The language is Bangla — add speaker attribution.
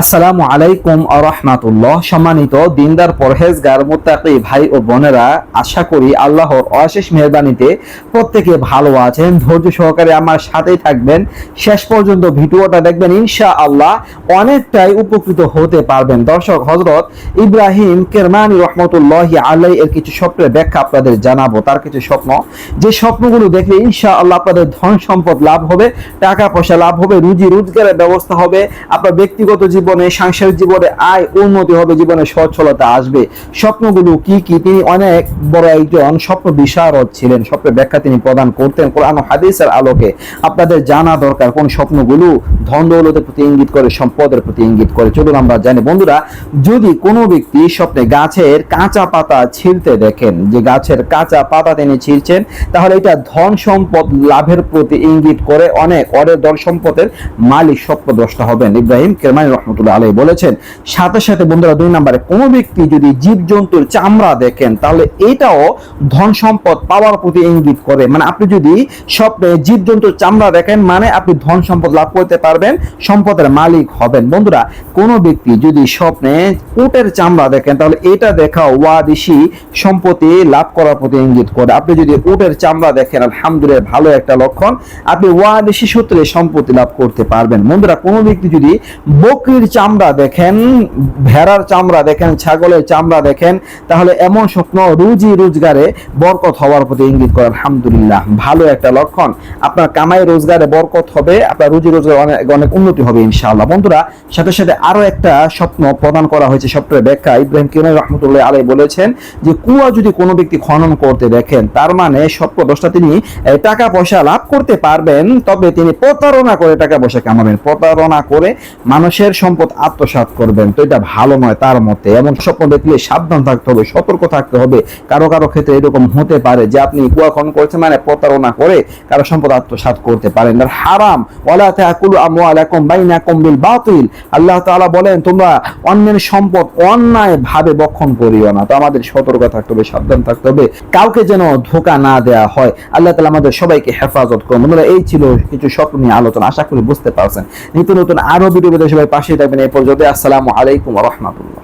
Speaker 1: আসসালামু আলাইকুম আরহামাতুল্লাহ সম্মানিত দিনদার, পরহেজগার, মুত্তাকি ভাই ও বোনেরা, আশা করি আল্লাহর অশেষ মেহরবানিতে প্রত্যেকে ভালো আছেন। ধৈর্য সহকারে আমার সাথেই থাকবেন। শেষ পর্যন্ত ভিডিওটা দেখবেন ইনশা আল্লাহ অনেকটাই উপকৃত হতে পারবেন। দর্শক হজরত ইব্রাহিম কেরমানি রহমতুল্লাহ আলাই এর কিছু স্বপ্নের ব্যাখ্যা আপনাদের জানাব। তার কিছু স্বপ্ন। যে স্বপ্নগুলো দেখলে ইনশা আল্লাহ আপনাদের ধন সম্পদ লাভ হবে, টাকা পয়সা লাভ হবে, রুজি রোজগারের ব্যবস্থা হবে, আপনার ব্যক্তিগত জীবনে সাংসারিক জীবনে আয় উন্নতি হবে, জীবনে সচ্ছলতা আসবে। স্বপ্নগুলো কি কি? তিনি অনেক বড় একজন স্বপ্ন বিশারদ ছিলেন। স্বপ্নের ব্যাখ্যা তিনি প্রদান করতেন কোরআন হাদিসের আলোকে। আপনাদের জানা দরকার কোন স্বপ্নগুলো ধন দৌলতের প্রতি ইঙ্গিত করে, সম্পদের প্রতি ইঙ্গিত করে? চলুন আমরা জানি। বন্ধুরা, যদি কোনো ব্যক্তি স্বপ্নে গাছের কাঁচা পাতা ছিঁড়তে দেখেন, যে গাছের কাঁচা পাতা তিনি ছিঁড়ছেন, তাহলে এটা ধন সম্পদ লাভের প্রতি ইঙ্গিত করে অনেক অরে ধন সম্পদের মালিক স্বপ্নদ্রষ্টা হবেন। ইব্রাহিম কেরমানি রহমতুল্লাহ আলাই বলেছেন, সাথে সাথে বন্ধুরা দুই নম্বরে, কোনো ব্যক্তি যদি জীবজন্তুর চামড়া দেখেন, তাহলে এটাও ধন সম্পদ পাওয়ার প্রতি ইঙ্গিত করে। মানে আপনি যদি স্বপ্নে জীবজন্তুর চামড়া দেখেন মানে আপনি ধন সম্পদ লাভ করতে পারবেন, সম্পদের মালিক হবেন। বন্ধুরা, কোনো ব্যক্তি যদি স্বপ্নে উটের চামড়া দেখেন, তাহলে এটা দেখা ওয়াদিসি সম্পত্তি লাভ করার প্রতি ইঙ্গিত করে। আপনি যদি উটের চামড়া দেখেন, আলহামদুলিল্লাহ ভালো একটা লক্ষণ, আপনি ওয়াদিসি সূত্রে সম্পত্তি লাভ করতে পারবেন। বন্ধুরা, কোনো ব্যক্তি যদি বকরির চামড়া দেখেন, ভেড়ার চামড়া দেখেন, ছাগলের চামড়া দেখেন, তাহলে এমন স্বপ্ন রুজি রোজগারে বরকত হওয়ার প্রতি ইঙ্গিত করে, আলহামদুলিল্লাহ। ভালো একটা লক্ষণ। আপনার কামাই রোজগারে বরকত হবে, আপনার রুজি রোজগার অনেক অনেক উন্নতি হবে, ইনশাআল্লাহ। বন্ধুরা, সাথে সাথে আরও একটা স্বপ্ন প্রদান করা হয়েছে স্বপ্নের ব্যাখ্যা ইব্রাহিম কিরণ রহমতুল্লাহ আলাই বলেছেন যে, কুয়া যদি কোনো ব্যক্তি খনন করতে দেখেন, তার মানে স্বপ্ন দশটা তিনি টাকা পয়সা লাভ করতে পারবেন, তবে তিনি প্রতারণা করে টাকা পয়সা কামাবেন। প্রতারণা করে মানুষের সম্পদ আত্মসাৎ করবেন, তো এটা ভালো নয় তার মতে। এমন স্বপ্ন দেখলে সাবধান থাকতে হবে, সতর্ক থাকতে হবে। কারও কারও ক্ষেত্রে এরকম হতে পারে যে আপনি কুয়া খনন করছেন মানে প্রতারণা করে কারও সম্পদ আত্মসাৎ করতে পারেন। আর হারাম বিল বাতিল। আল্লাহ তাআলা বলেন, তোমরা অন্যের সম্পদ অন্যায় ভাবে বক্ষণ করিও না। তো আমাদের সতর্ক থাকতে হবে, সাবধান থাকতে হবে। কাউকে যেন ধোকা না দেয়া হয়, আল্লাহ তাআলা আমাদের সবাইকে হেফাজত করুন। বন্ধুরা, এই ছিল কিছু স্বপ্ন নিয়ে আলোচনা, আশা করি বুঝতে পারছেন। নিত্য নতুন আরও ভিডিও সবাই পাশে থাকবেন এ পর্যন্ত। আসসালামু আলাইকুম রাহমাতুল্লাহ।